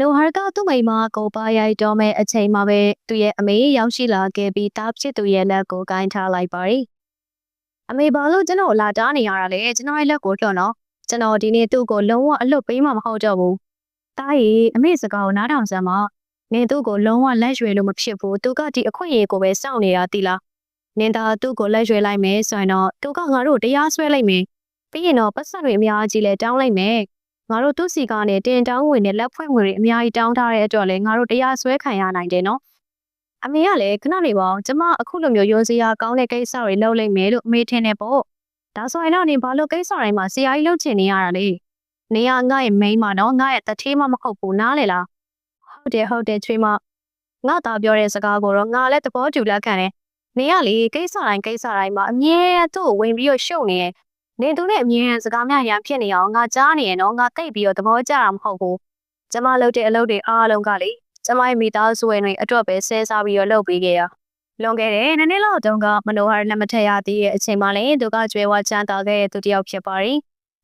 နိုဟာရကသူ့မိန်းမကိုပါရိုက်တော့မဲ့အချိန်မှာပဲသူ့ရဲ့အမေရောက်ရှိလာခဲ့ပြီးတားဖြစ်သူရဲ့လက်ကိုကိုင်းထားလိုက်ပါတယ်။အမေဘာလို့ကျွန်တော်လာတားနေရတာလဲကျွန်တော်ရဲ့လက်ကိုလွှတ်နော်ကျွန်တော်ဒီနေ့သူ့ကိုလုံးဝအလွတ်ပေးမှမဟုတ်တော့ဘူး။တားရီအမေစကားကိုနားထောင်စမ်းမနင်သူ့ကိုလုံးဝလက်ရွယ်လို့မဖြစ်ဘူးသူကဒီအခွင့်အရေးကိုပဲစောင့်နေတာတိလားနင်သာသူ့ကိုလက်ရွယ်လိုက်မယ်ဆိုရင်တော့သူကငါတို့တရားစွဲလိုက်မယ်ပြီးရင်တော့ပတ်စံတွေအများကြီးလဲတောင်းလိုက်မယ် ငါတို့သူ့စီကနေတင်တောင်းဝင်တဲ့လက်ဖွဲ့ငွေတွေအများကြီးတောင်းထားတဲ့အတွက်လဲငါတို့တရားစွဲခံရနိုင်တယ်နော်အမေကလည်းခဏနေပါအောင်ကျမအခုလိုမျိုးရုံးစရာကောင်းတဲ့ကိစ္စတွေလုပ်လိုက်မယ်လို့အမေထင်နေပေါ့ဒါဆိုရင်တော့နင်ဘာလို့ကိစ္စတိုင်းမှာဆရာကြီးလုပ်ချင်နေရတာလဲနေရငါ့ရဲ့မိန်းမနော်ငါ့ရဲ့တထေးမမဟုတ်ဘူးနားလေလားဟုတ်တယ်ဟုတ်တယ်ချွေးမငါသားပြောတဲ့စကားကိုတော့ငါလည်းသဘောတူလက်ခံတယ်နေရလေကိစ္စတိုင်းကိစ္စတိုင်းမှာအမြဲသူ့ကိုဝင်ပြီးတော့ရှုပ်နေရဲ့ နေသူနဲ့အမြဲစကားများရန်ဖြစ်နေအောင်ငါကြားနေရနော်ငါတိတ်ပြီးတော့သဘောကျတာမဟုတ်ဘူးကျမလုပ်တဲ့အလုပ်တွေအားလုံးကလေကျမရဲ့မိသားစုဝင်တွေအတွက်ပဲဆဲစားပြီးတော့လုပ်ပေးခဲ့ရလွန်ခဲ့တဲ့နည်းနည်းလောက်တုန်းကမနိုဟာလက်မထက်ရသေးတဲ့အချိန်မှလည်းသူကကျွဲဝချမ်းသာခဲ့တဲ့သူတစ်ယောက်ဖြစ်ပါတယ်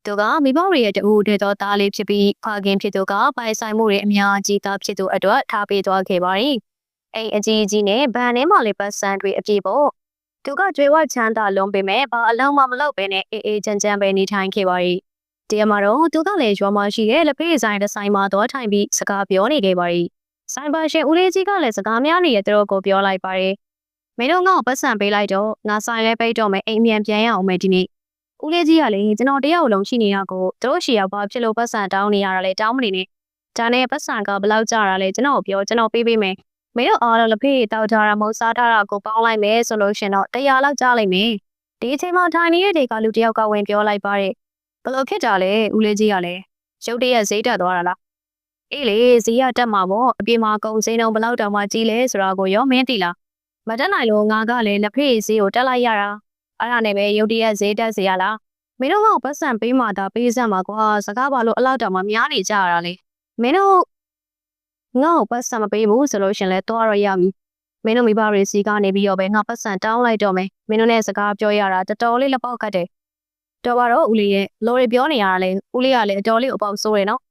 သူကမိဘတွေရဲ့တူတဲ့တော့သားလေးဖြစ်ပြီးဖခင်ဖြစ်သူကပိုင်ဆိုင်မှုတွေအများကြီးသားဖြစ်သူအတွက်ထားပေးသွားခဲ့ပါတယ်အိမ်အကြီးကြီးနဲ့ဗန်ထဲမှာလေပတ်စံတွေအပြည့်ပေါ့ သူကကြွေဝချမ်းသာလုံးပေမဲ့ဘာအလုံးမမလုပ်ဘဲနဲ့အေးအေးချမ်းချမ်းပဲနေထိုင်ခဲ့ပါရီတရားမှာတော့သူကလည်းရွာမှာရှိတဲ့လက်ဖေးဆိုင်တစ်ဆိုင်မှာတော့ထိုင်ပြီးစကားပြောနေခဲ့ပါရီဆိုင်ပါရှင်ဦးလေးကြီးကလည်းစကားများနေတဲ့သူတို့ကိုပြောလိုက်ပါရီမင်းတို့ငါ့ကိုပတ်စံပေးလိုက်တော့ငါဆိုင်လဲပိတ်တော့မယ်အိမ်မြန်ပြန်ရအောင်မယ်ဒီနေ့ဦးလေးကြီးကလည်းကျွန်တော်တယောက်လုံးရှိနေတာကိုသူတို့ရှီရောက်ပါဖြစ်လို့ပတ်စံတောင်းနေရတာလေတောင်းမနေနဲ့ဒါနဲ့ပတ်စံကဘယ်လောက်ကြတာလဲကျွန်တော်ပြောကျွန်တော်ပေးပေးမယ် မင်းတို့အားလုံးလက်ဖေးတောက်ထားတာမဟုတ်စားထားတာကိုပေါင်းလိုက်မယ်ဆိုလို့ရှင်တော့တရားလောက်ကြားလိုက်မယ်ဒီအချိန်မှာထိုင်နေတဲ့ဒေကလူတယောက်ကဝင်ပြောလိုက်ပါတယ်ဘလို့ဖြစ်တာလဲဦးလေးကြီးကလည်းရုတ်တရက်ဈေးတက်သွားတာလားအေးလေဈေးရတက်မှာပေါ့အပြင်မှာကုန်စင်းတော့ဘလောက်တောင်မှကြီးလဲဆိုတာကိုရောမင်းသိလားမတက်နိုင်လို့ငါကလည်းလက်ဖေးဈေးကိုတက်လိုက်ရတာအဲ့ဒါနဲ့ပဲရုတ်တရက်ဈေးတက်စေရလားမင်းတို့ကပတ်စံပေးမှသာပေးစမ်းမှာကွာစကားပါလို့အလောက်တောင်မှများနေကြရတာလေမင်းတို့ ငါ့ကိုပတ်စံမပေးဘူးဆိုလို့ရှင်လဲတော့ရရမည်မင်းတို့မိဘတွေစီကနေပြီးတော့ပဲငါပတ်စံတောင်းလိုက်တော့မယ်မင်းတို့နဲ့စကားပြောရတာတော်တော်လေးလက်ပေါက်ကတ်တယ်တော်ပါတော့ဦးလေးရဲ့လော်ရီပြောနေရတာလေဦးလေးကလည်းအတော်လေးအပေါက်ဆိုးတယ်နော်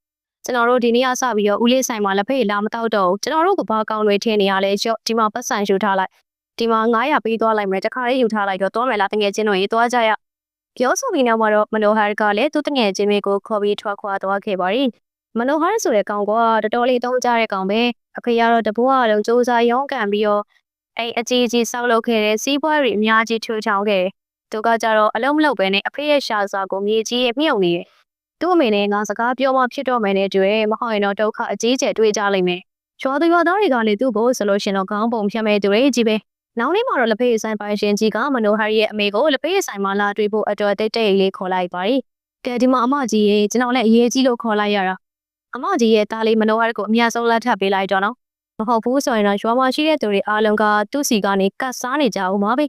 ကျွန်တော်တို့ဒီနေ့ကစပြီးတော့ဦးလေးဆိုင်မှာလက်ဖေးလာမတော့တော့ကျွန်တော်တို့ကဘာကောင်းတွေထင်းနေရလဲရော့ဒီမှာပတ်စံယူထားလိုက်ဒီမှာ900ပေးသွားလိုက်မယ်တခါလေးယူထားလိုက်တော့တော့မယ်လားတငယ်ချင်းတို့ရေသွားကြရပြောဆိုပြီးနောက်မှာတော့မနိုဟာရကလည်းသူ့တငယ်ချင်းတွေကိုခေါ်ပြီးထွက်ခွာသွားခဲ့ပါရီ မနိုဟာရဆိုတဲ့ကောင်ကတော်တော်လေးသုံးကြတဲ့ကောင်ပဲအဖေကတော့တဘွားလုံးစူးစားရုန်းကန်ပြီးတော့အဲ့အကြီးကြီးဆောက်လုပ်ခဲ့တဲ့စီးပွားတွေအများကြီးထွေးချောင်းခဲ့တယ်သူကကြတော့အလုံးမလုံးပဲနဲ့အဖေရဲ့ရှာစာကိုမြေကြီးရဲ့မြုပ်နေတယ်သူ့အမေနဲ့ငါစကားပြောမှဖြစ်တော့မယ်နဲ့တွေ့မဟုတ်ရင်တော့ဒုက္ခအကြီးကျယ်တွေ့ကြလိမ့်မယ်ချောသူရသားတွေကလည်းသူ့ဘိုးဆိုလို့ရှင်တော့ခေါင်းပုံဖြတ်မဲ့သူတွေကြီးပဲနောက်နေ့မှာတော့လက်ဖေးဆိုင်ပိုင်ရှင်ကြီးကမနိုဟာရီရဲ့အမေကိုလက်ဖေးဆိုင်မှာလာတွေ့ဖို့အတွက်တိတ်တိတ်လေးခေါ်လိုက်ပါရီကဲဒီမှာအမကြီးရေကျွန်တော်လည်းအရေးကြီးလို့ခေါ်လိုက်ရတာ အမကြီးရဲ့သားလေးမနိုဟာရီကိုအများဆုံးလက်ထပ်ပေးလိုက်တော့နော်မဟုတ်ဘူးဆိုရင်တော့ရွာမှာရှိတဲ့သူတွေအားလုံးကသူ့စီကနေကတ်စားနေကြအောင်ပါပဲ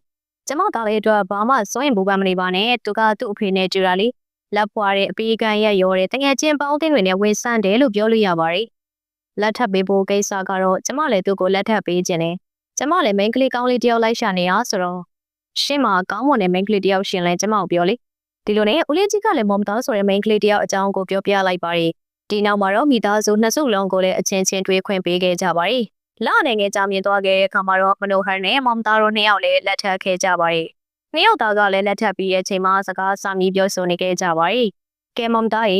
ကျမသားလေးအတွက်ဘာမှစွန့်ရင်ဘူပန်းမနေပါနဲ့သူကသူ့အဖေနဲ့ကြူတာလေလက်ပွားတဲ့အပီးကန်ရက်ရောတဲ့တငယ်ချင်းပေါင်းတင်းတွေနဲ့ဝင်ဆန့်တယ်လို့ပြောလို့ရပါတယ်လက်ထပ်ပေးဖို့ကိစ္စကတော့ကျမလည်းသူ့ကိုလက်ထပ်ပေးခြင်းတယ်ကျမလည်းမိန်းကလေးကောင်းလေးတယောက်လိုက်ရှာနေရဆိုတော့ရှင်းမှာကောင်းမွန်တဲ့မိန်းကလေးတယောက်ရှင်လဲကျမကိုပြောလေဒီလိုနဲ့ဦးလေးကြီးကလည်းမော်မတော်ဆိုတဲ့မိန်းကလေးတယောက်အကြောင်းကိုပြောပြလိုက်ပါတယ် ဒီနောက်မှာတော့မိသားစုနှစ်စုလုံးကိုလည်းအချင်းချင်းတွေ့ခွင့်ပေးခဲ့ကြပါတယ်လာနေငယ်ကြာမြင်သွားခဲ့တဲ့အခါမှာတော့မနိုဟန်နဲ့မော်မတာတို့နှစ်ယောက်လည်းလက်ထပ်ခဲ့ကြပါတယ်နှစ်ယောက်သားကလည်းလက်ထပ်ပြီးရဲ့အချိန်မှာစကားစာမီပြောဆိုနေခဲ့ကြပါတယ်ကဲမော်မတာရေ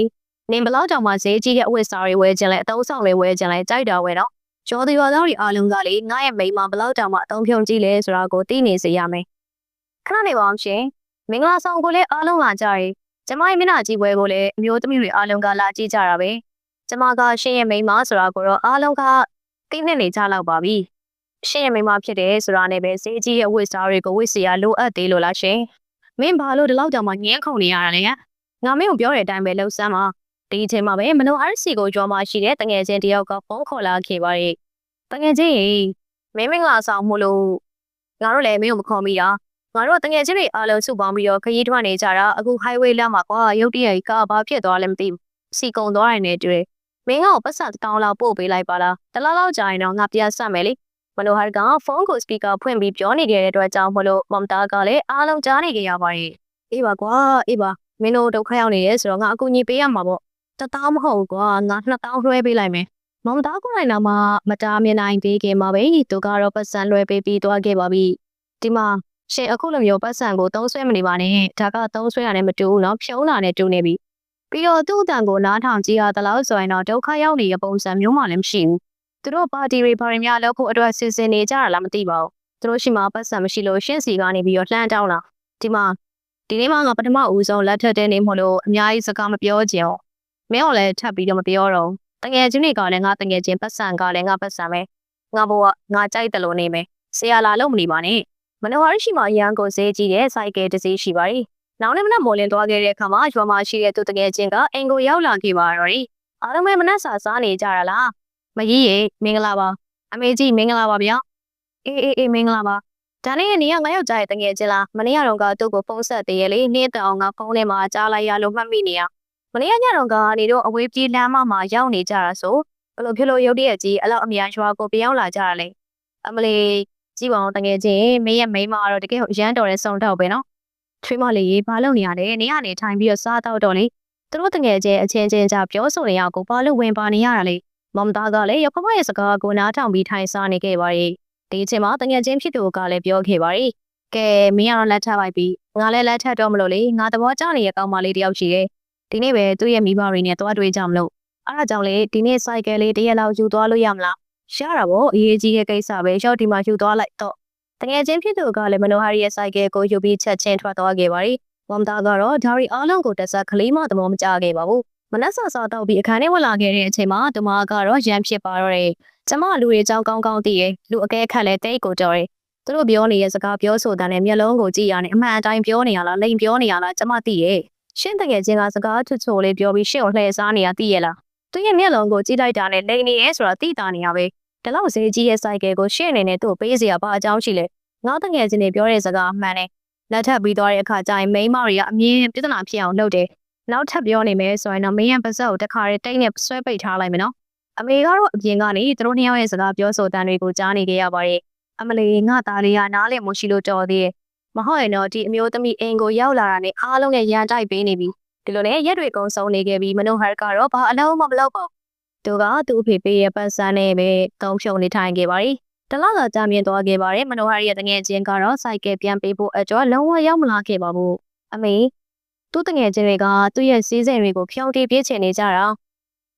နင်ဘလောက်တောင်မှဈေးကြီးတဲ့အဝတ်စားတွေဝယ်ခြင်းလဲအတုံးဆောင်တွေဝယ်ခြင်းလဲကြိုက်တာဝယ်တော့ကျော်သူရွာသားတွေအားလုံးကလေငါရဲ့မိန်းမဘလောက်တောင်မှအတုံးဖြုံကြည့်လဲဆိုတာကိုသိနေစေရမယ်ခဏနေပါအောင်ရှင်မင်္ဂလာဆောင်ကိုလည်းအားလုံးလာကြရ ကျမရဲ့မျက်နှာကြည့်ပွဲကိုလည်းအမျိုးသမီးတွေအားလုံးကလာကြည့်ကြတာပဲကျမကရှင်ရဲ့မိန်းမဆိုတာကိုတော့အားလုံးကသိနေနေကြလောက်ပါပြီရှင်ရဲ့မိန်းမဖြစ်တယ်ဆိုတာနဲ့ပဲစေးကြီးရဲ့ဝစ်စားတွေကိုဝစ်စီရလိုအပ်သေးလို့လားရှင်မင်းဘာလို့ဒီလောက်တောင်မှငင်းခုန်နေရတာလဲငါမင်းကိုပြောတဲ့အတိုင်းပဲလှုပ်ဆမ်းပါဒီအချိန်မှာပဲမနိုအာစီကိုကြွားမှရှိတဲ့တငယ်ချင်းတယောက်ကဖုန်းခေါ်လာခဲ့ပါရဲ့တငယ်ချင်းရေမင်းမင်္ဂလာဆောင်မို့လို့ငါတို့လည်းမင်းကိုမခေါ်မိတာ ငါတို့တငယ်ချင်းတွေအားလုံးစုပေါင်းပြီးတော့ခရီးထွက်နေကြတာအခု highway လမ်းမှာကွာရုတ်တရက်ကားဘာဖြစ်သွားလဲမသိဘူးစီကုံသွားတယ်နဲ့တွေ့မင်းကပတ်စံတောင်းလောက်ပို့ပေးလိုက်ပါလားတလားလောက်ကြာရင်တော့ငါပြန်ဆက်မယ်လေမနိုဟာကဖုန်းကိုစပီကာဖွင့်ပြီးပြောနေကြတဲ့အတွက်ကြောင့်မလို့မမ်တာကလည်းအားလုံးကြားနေကြရပါရဲ့အေးပါကွာအေးပါမင်းတို့ဒုက္ခရောက်နေရဲဆိုတော့ငါအကူအညီပေးရမှာပေါ့တတောင်းမဟုတ်ဘူးကွာငါနှစ်တောင်းလွှဲပေးလိုက်မယ်မောင်သားကိုယ်တိုင်တော့မှမတားမြင်နိုင်သေးခင်မှာပဲသူကတော့ပတ်စံလွှဲပေးပြီးသွားခဲ့ပါပြီဒီမှာ ရှင်အခုလိုမျိုးပတ်စံကိုသုံးဆွဲမနေပါနဲ့ဒါကသုံးဆွဲရတယ်မတူဘူးနော်ဖြုံးလာနဲ့တူနေပြီပြီးတော့သူ့အတန်ကိုနားထောင်ကြည့်ရသလောက်ဆိုရင်တော့ဒုက္ခရောက်နေတဲ့ပုံစံမျိုးမှလည်းမရှိဘူးသူတို့ပါတီတွေဘာတွေများလုပ်ဖို့အတွက်စဉ်စဉ်နေကြတာလားမသိပါဘူးသူတို့ရှိမှပတ်စံမရှိလို့ရှင်းစီကနေပြီးတော့လှမ်းတောင်းလာဒီမှာဒီနေ့မှငါပထမဦးဆုံးလက်ထက်တဲ့နေ့မို့လို့အများကြီးစကားမပြောကြအောင်မင်းကလည်းထပ်ပြီးတော့မပြောတော့တငယ်ချင်းတွေကလည်းငါတငယ်ချင်းပတ်စံကလည်းငါပတ်စံပဲငါဘဝငါကြိုက်တယ်လို့နေမယ်ဆရာလာလို့မနေပါနဲ့ မနောဟာရီရှိမှအရန်ကိုဈေးကြီးတဲ့စိုက်ကယ်တစ်စီးရှိပါ ರಿ နောက်နေ့မနက်မော်လင်းသွားခဲ့တဲ့အခါမှာရွာမှာရှိတဲ့သူတငယ်ချင်းကအင်ကိုရောက်လာခဲ့ပါတော့ ರಿ အားလုံးပဲမနက်စာစားနေကြရလားမကြီးရေမင်္ဂလာပါအမေကြီးမင်္ဂလာပါဗျာအေးအေးအေးမင်္ဂလာပါဒါနဲ့နေကငါယောက်ျားရဲ့တငယ်ချင်းလားမနေ့ကတော့ကသူ့ကိုဖုန်းဆက်သေးရဲ့လေနေ့တောင်ကဖုန်းထဲမှာကြားလိုက်ရလို့မှတ်မိနေရမနေ့ကညတော့ကနေတော့အဝေးပြေးလမ်းမမှာရောက်နေကြတာဆိုဘလို့ဖြစ်လို့ရုတ်တရက်ကြီးအဲ့လောက်အများရွာကိုပြောင်းလာကြတာလေအမလေး ကြည့်ပါအောင်တငယ်ချင်းမင်းရဲ့မိန်းမကတော့တကယ်ရမ်းတော်တဲ့စုံတော့ပဲနော်ထွေးမလေးရေဘာလုပ်နေရလဲနေကနေထိုင်ပြီးတော့စားတော့တော့လေသူတို့တငယ်ချင်းအချင်းချင်းကြပြောဆိုနေရကိုဘာလို့ဝင်ပါနေရတာလဲမမသားကလည်းရခမရဲ့စကားကိုနားထောင်ပြီးထိုင်စားနေခဲ့ပါရဲ့ဒီအချိန်မှာတငယ်ချင်းဖြစ်သူကလည်းပြောခဲ့ပါရဲ့ကဲမင်းကတော့လက်ထပ်လိုက်ပြီးငါလည်းလက်ထပ်တော့မလို့လေငါသဘောကျနေတဲ့ကောင်မလေးတယောက်ရှိတယ်ဒီနေ့ပဲသူ့ရဲ့မိဘတွေနဲ့တွားတွေ့ကြမလို့အဲ့ဒါကြောင့်လေဒီနေ့စိုက်ကယ်လေးတရက်လောက်ယူသွားလို့ရမလား ရှားတာပေါ့အရေးကြီးတဲ့ကိစ္စပဲရောက်ဒီမှာယူသွားလိုက်တော့တကယ်ချင်းဖြစ်သူကလည်းမနိုဟာရီရဲ့စိုက်ကယ်ကိုယူပြီးချက်ချင်းထွက်သွားခဲ့ပါရီဝမ်တာကတော့ဒါရီအားလုံးကိုတက်ဆက်ကလေးမသဘောမကျခဲ့ပါဘူးမနက်စာစာတော့ပြီးအခန်းထဲဝင်လာခဲ့တဲ့အချိန်မှာတမကတော့ရန်ဖြစ်ပါတော့တယ်ကျမလူတွေအကြောင်းကောင်းကောင်းသိရလူအကဲခတ်လဲတိတ်ကိုကြော်တယ်သူတို့ပြောနေတဲ့စကားပြောဆိုတာနဲ့မျက်လုံးကိုကြည့်ရနေအမှန်အတိုင်းပြောနေရလားလိန်ပြောနေရလားကျမသိရဲ့ရှင်းတကယ်ချင်းကစကားချွတ်ချိုလေးပြောပြီးရှင်းကိုလှည့်စားနေရသိရလားသူရဲ့မျက်လုံးကိုကြည့်လိုက်တာနဲ့လိန်နေရဲဆိုတာသိတာနေရပဲ ဒီလောက်ဈေးကြီးရဲ့စိုက်ကယ်ကိုရှင်းအနေနဲ့သူ့ကိုပေးစရာဘာအကြောင်းရှိလဲငေါတငယ်ချင်းတွေပြောတဲ့စကားအမှန်နဲ့လက်ထပ်ပြီးသွားတဲ့အခါကျရင်မိန်းမတွေကအမြင်ပြဿနာဖြစ်အောင်လုပ်တယ်နောက်ထပ်ပြောနေမယ်ဆိုရင်တော့မင်းရဲ့ပါဇက်ကိုတခါတည်းတိတ်နဲ့ဆွဲပိတ်ထားလိုက်မယ်နော်အမေကတော့အပြင်ကနေသူတို့နှစ်ယောက်ရဲ့စကားပြောဆိုတန်တွေကိုကြားနေကြရပါတယ်အမလီငါသားလေးကနားလည်မရှိလို့တော်သေးတယ်မဟုတ်ရင်တော့ဒီအမျိုးသမီးအင်ကိုရောက်လာတာနဲ့အားလုံးနဲ့ရန်တိုက်ပေးနေပြီဒီလိုနဲ့ရက်တွေကုံဆုံးနေခဲ့ပြီးမနုဟရကတော့ဘာအလုံးမမလုပ်ပါဘူး သူကသူ့အဖေပေးရဲ့ပတ်စံနဲ့ပဲတုံးဖြုံနေထိုင်ခဲ့ပါရီတလောက်သာကြာမြင့်သွားခဲ့ပါတယ်မနုဟရရဲ့တငယ်ချင်းကတော့စိုက်ကယ်ပြန်ပေးဖို့အကျော်လုံးဝရောက်မလာခဲ့ပါဘူးအမေသူ့တငယ်ချင်းတွေကသူ့ရဲ့စီးစိမ်တွေကိုဖြောင်းတီးပြစ်ချင်နေကြတာ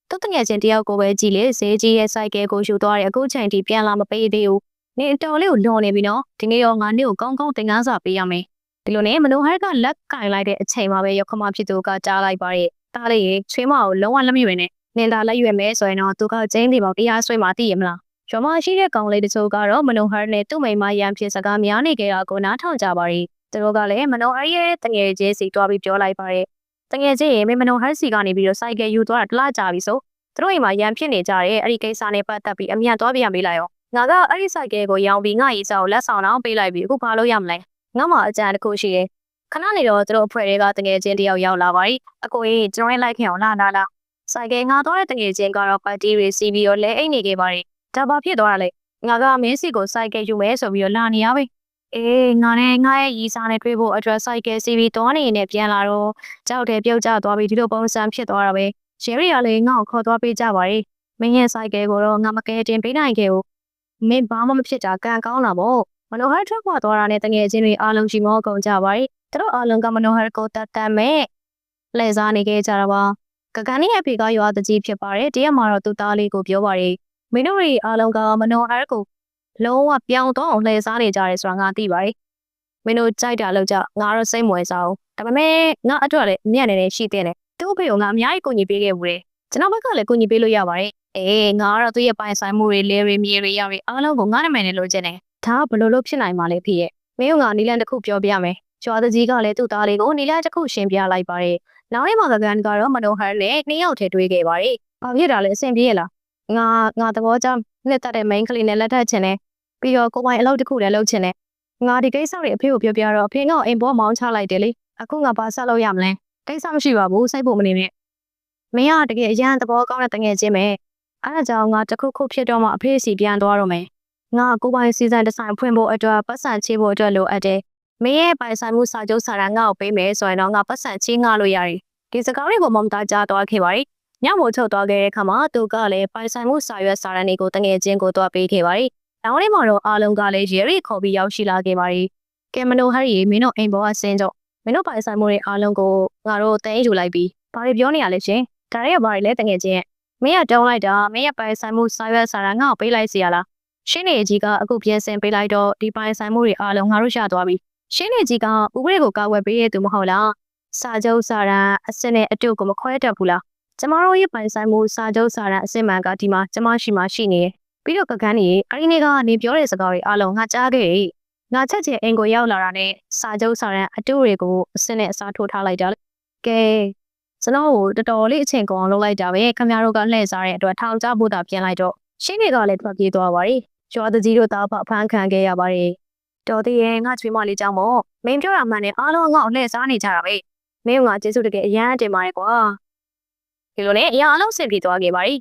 သူ့တငယ်ချင်းတယောက်ကိုပဲကြည့်လေဈေးကြီးရဲ့စိုက်ကယ်ကိုယူသွားတဲ့အခုချိန်ထိပြန်လာမပေးသေးဘူးနေအတော်လေးကိုလွန်နေပြီနော်ဒီနေ့ရောငါနေ့ကိုကောင်းကောင်းသင်ခန်းစာပေးရမယ်ဒီလိုနဲ့မနိုဟရကလက်ကင်လိုက်တဲ့အချိန်မှာပဲရခမဖြစ်သူကကြားလိုက်ပါရဲ့တားလေးရေချွေးမကိုလုံးဝလက်မရွေနဲ့ နင်သာလက်ရွေမယ်ဆိုရင်တော့သူကကျင်းဒီပေါတရားဆွဲမှသိရမလားရွာမရှိတဲ့ကောင်လေးတချို့ကတော့မနိုဟရနဲ့သူ့မိန်းမရန်ဖြစ်စကားများနေကြတာကိုနားထောင်ကြပါရီသူတို့ကလည်းမနိုဟရရဲ့တငယ်ချင်းစီတွားပြီးပြောလိုက်ပါရဲ့တငယ်ချင်းရေမနိုဟရစီကနေပြီးတော့စိုက်ကယ်ယူသွားတာတလားကြာပြီဆိုသူတို့အိမ်မှာရန်ဖြစ်နေကြတဲ့အဲ့ဒီကိစ္စနဲ့ပတ်သက်ပြီးအမြန်သွားပြရမေးလိုက်ရောငါကအဲ့ဒီဆိုင်ကယ်ကိုရောင်းပြီးငါရေးစာကိုလက်ဆောင်တော့ပေးလိုက်ပြီးအခုဘာလို့ရမလဲငါမှအကြံတစ်ခုရှိတယ်ခဏနေတော့သူတို့အဖွဲ့တွေကတငယ်ချင်းတယောက်ရောက်လာပါ යි အကိုကြီးကျွန်တော်လိုက်ခင်အောင်လာလာလာ ဆိုင်ကယ်ငါတော့တဲ့တငယ်ချင်းကတော့ပါတီတွေစီးပြီးတော့လဲအိတ်နေခဲ့ပါ යි ဒါဘာဖြစ်သွားတာလဲငါကမင်းစီကိုဆိုင်ကယ်ယူမယ်ဆိုပြီးတော့လာနေရပဲအေးငါနဲ့ငါရဲ့ရီစာနဲ့တွေ့ဖို့အတွက်ဆိုင်ကယ်စီးပြီးတော့နေနေပြန်လာတော့ကြောက်တယ်ပြုတ်ကျသွားပြီးဒီလိုပုံစံဖြစ်သွားတာပဲရှယ်ရီကလည်းငါ့ကိုခေါ်သွားပေးကြပါ යි မင်းရဲ့ဆိုင်ကယ်ကိုတော့ငါမကယ်တင်ပေးနိုင်ခဲ့ဘူးမင်းဘာမှမဖြစ်တာကံကောင်းတာပေါ့မနိုဟရထွက်ခွာသွားတာနဲ့တငယ်ချင်းတွေအားလုံးရှိမောကုန်ကြပါရီသူတို့အားလုံးကမနိုဟရကိုတတ်တတ်မဲ့လဲစားနေခဲ့ကြတာပါ ကကန်ရဲ့အဖေကရွာတကြီးဖြစ်ပါတယ်တရက်မှာတော့သူ့သားလေးကိုပြောပါရီမင်းတို့တွေအားလုံးကမနိုဟရကိုလုံးဝပြောင်းတော့အောင်လှည့်စားနေကြတယ်ဆိုတာငါသိပါတယ်မင်းတို့ကြိုက်တာလို့ကြငါတော့စိတ်မဝင်စားဘူးဒါပေမဲ့ငါအတွက်လည်းမြတ်နေနေရှိတဲ့နဲ့သူ့အဖေကငါအများကြီးကူညီပေးခဲ့ဘူးတယ်ကျွန်တော်ဘက်ကလည်းကူညီပေးလို့ရပါတယ်အေးငါကတော့သူ့ရဲ့ပိုင်ဆိုင်မှုတွေလဲတွေမြေတွေရတွေအားလုံးကိုငါနာမည်နဲ့လိုချင်တယ်ဒါကဘယ်လိုလုပ်ဖြစ်နိုင်မှာလဲဖေရဲ့မင်းကနီလန်တစ်ခုပြောပြမယ်ကျွာတကြီးကလည်းသူ့သားလေးကိုနီလန်တစ်ခုရှင်းပြလိုက်ပါတယ် နောက်နေ့မှာကကန်ကတော့မနိုဟန်နဲ့နှစ်ယောက်ထဲတွေ့ခဲ့ပါတယ်ဘာဖြစ်တာလဲအဆင်ပြေရလားငါငါသဘောကျနှစ်သက်တဲ့ main ကလေးနဲ့လက်ထပ်ချင်တယ်ပြီးတော့ကိုပိုင်အလုပ်တစ်ခုလည်းလုပ်ချင်တယ်ငါဒီကိစ္စတွေအဖေကိုပြောပြတော့အဖေကအိမ်ပေါ်မောင်းချလိုက်တယ်လေအခုငါဘာဆက်လုပ်ရမလဲကိစ္စမရှိပါဘူးစိတ်ဖို့မနေနဲ့မင်းကတကယ်အရန်သဘောကောင်းတဲ့တငယ်ချင်းပဲအဲ့ဒါကြောင့်ငါတခုခုဖြစ်တော့မှအဖေစီပြန်သွားတော့မယ်ငါကိုပိုင်စီဇန်ဒီဇိုင်ဖွင့်ဖို့အတွက်ပတ်စံချေးဖို့အတွက်လိုအပ်တယ် မင်းရဲ့ပိုင်ဆိုင်မှုစာချုပ်စာတမ်းငါ့ကိုပေးမယ်ဆိုရင်တော့ငါပတ်စံချေးငါလို့ရတယ်ဒီစကားတွေကိုမမတာကြားသွားခဲ့ပါရီညမို့ထုတ်သွားခဲ့တဲ့အခါမှာသူကလည်းပိုင်ဆိုင်မှုစာရွက်စာတမ်းတွေကိုတငယ်ချင်းကိုတွားပေးခဲ့ပါတယ်။နောက်နေ့မှာတော့အားလုံးကလည်းရေရီခေါ်ပြီးရောက်ရှိလာခဲ့ပါတယ်။ကဲမနိုဟရီမင်းတို့အိမ်ပေါ်ကဆင်းတော့မင်းတို့ပိုင်ဆိုင်မှုတွေအားလုံးကိုငါတို့တင်းယူလိုက်ပြီးဘာတွေပြောနေရလဲရှင်။ဒါတွေကဘာတွေလဲတငယ်ချင်းမင်းကတောင်းလိုက်တာမင်းရဲ့ပိုင်ဆိုင်မှုစာရွက်စာတမ်းငါ့ကိုပေးလိုက်စီရလား။ရှင်းနေကြီးကအခုပြန်ဆင်ပေးလိုက်တော့ဒီပိုင်ဆိုင်မှုတွေအားလုံးငါတို့ရသွားပြီ။ ရှင်းနေကြီးကဥပဒေကိုကာကွယ်ပေးရသူမဟုတ်လား။စာချုပ်စာတမ်းအစစ်နဲ့အတုကိုမခွဲတတ်ဘူးလား။ကျမတို့ရဲ့ပိုင်ဆိုင်မှုစာချုပ်စာတမ်းအစစ်မှန်ကဒီမှာကျမရှိမှရှိနေတယ်။ပြီးတော့ကကန်းနေအဲ့ဒီနေ့ကနေပြောတဲ့စကားတွေအားလုံးငါကြားခဲ့တယ်။ငါချက်ချင်းအိမ်ကိုရောက်လာတာနဲ့စာချုပ်စာတမ်းအတုတွေကိုအစစ်နဲ့အစားထိုးထားလိုက်တာလေ။ကဲကျွန်တော်ကိုတော်တော်လေးအချိန်ကုန်အောင်လုပ်လိုက်တာပဲခင်ဗျားတို့ကလှည့်စားတဲ့အတွက်ထောင်ချဖို့တာပြင်လိုက်တော့ရှင်းနေကလည်းထွက်ပြေးသွားပါရီ။ကျွာတကြီးတို့သားဖဖမ်းခံခဲ့ရပါတယ်။ တော်သေးရဲ့ငါချွေးမလေးကြောင့်မို့မင်းပြောတာမှန်တယ်အားလုံးငါ့ကိုလှည့်စားနေကြတာပဲ။မင်းကငါကျေးဇူးတကယ်အရန်တင်ပါတယ်ကွာ။ဒီလိုနဲ့အရာအလုံးဆင်ပြေသွားခဲ့ပါရီ